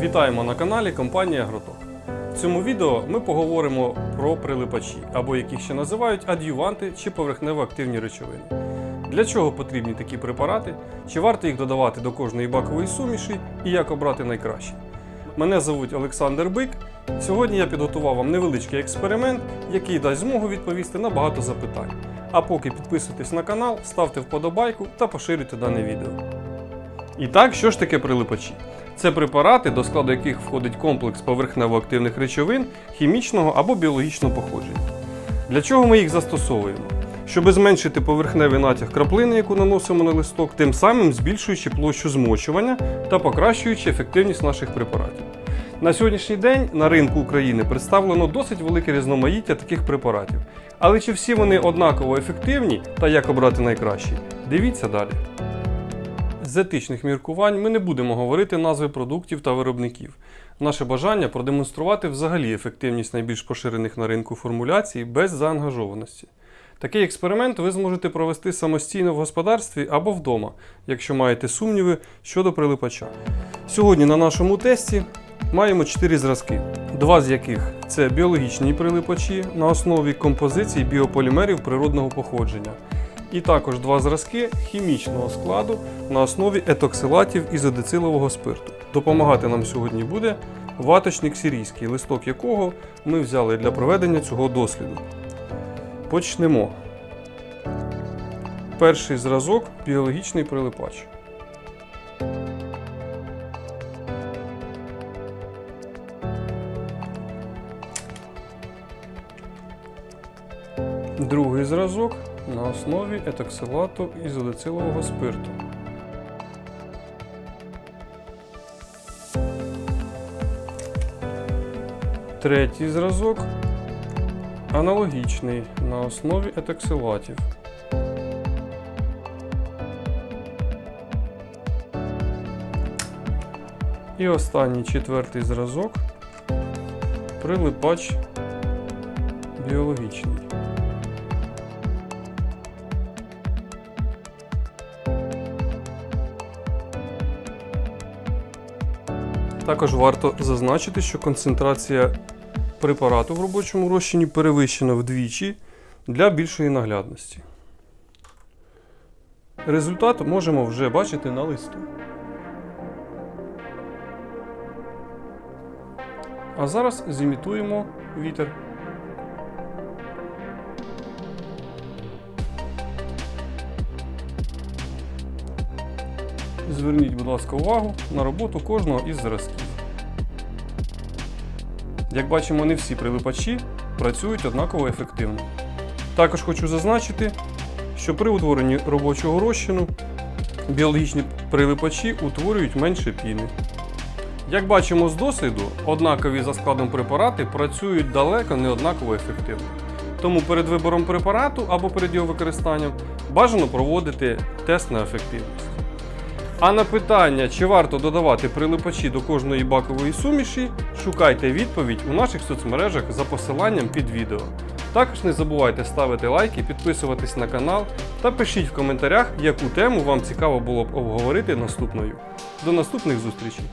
Вітаємо на каналі компанії Агроток. В цьому відео ми поговоримо про прилипачі, або яких ще називають ад'юванти чи поверхнево-активні речовини. Для чого потрібні такі препарати, чи варто їх додавати до кожної бакової суміші і як обрати найкраще. Мене звуть Олександр Бик. Сьогодні я підготував вам невеличкий експеримент, який дасть змогу відповісти на багато запитань. А поки підписуйтесь на канал, ставте вподобайку та поширюйте дане відео. І так, що ж таке прилипачі? Це препарати, до складу яких входить комплекс поверхнево-активних речовин хімічного або біологічного походження. Для чого ми їх застосовуємо? Щоб зменшити поверхневий натяг краплини, яку наносимо на листок, тим самим збільшуючи площу змочування та покращуючи ефективність наших препаратів. На сьогоднішній день на ринку України представлено досить велике різноманіття таких препаратів. Але чи всі вони однаково ефективні та як обрати найкращий? Дивіться далі. З етичних міркувань ми не будемо говорити назви продуктів та виробників. Наше бажання продемонструвати взагалі ефективність найбільш поширених на ринку формуляцій без заангажованості. Такий експеримент ви зможете провести самостійно в господарстві або вдома, якщо маєте сумніви щодо прилипача. Сьогодні на нашому тесті маємо 4 зразки, два з яких це біологічні прилипачі на основі композиції біополімерів природного походження. І також два зразки хімічного складу на основі етоксилатів ізодицилового спирту. Допомагати нам сьогодні буде ваточник сирійський, листок якого ми взяли для проведення цього досліду. Почнемо. Перший зразок біологічний прилипач. Другий зразок на основі етоксилату ізодицилового спирту. Третій зразок аналогічний на основі етоксилатів. І останній четвертий зразок прилипач біологічний. Також варто зазначити, що концентрація препарату в робочому розчині перевищена вдвічі для більшої наглядності. Результат можемо вже бачити на листу. А зараз зімітуємо вітер. Зверніть, будь ласка, увагу на роботу кожного із зразків. Як бачимо, не всі прилипачі працюють однаково ефективно. Також хочу зазначити, що при утворенні робочого розчину біологічні прилипачі утворюють менше піни. Як бачимо з досвіду, однакові за складом препарати працюють далеко не однаково ефективно. Тому перед вибором препарату або перед його використанням бажано проводити тест на ефективність. А на питання, чи варто додавати прилипачі до кожної бакової суміші, шукайте відповідь у наших соцмережах за посиланням під відео. Також не забувайте ставити лайки, підписуватись на канал та пишіть в коментарях, яку тему вам цікаво було б обговорити наступною. До наступних зустрічей!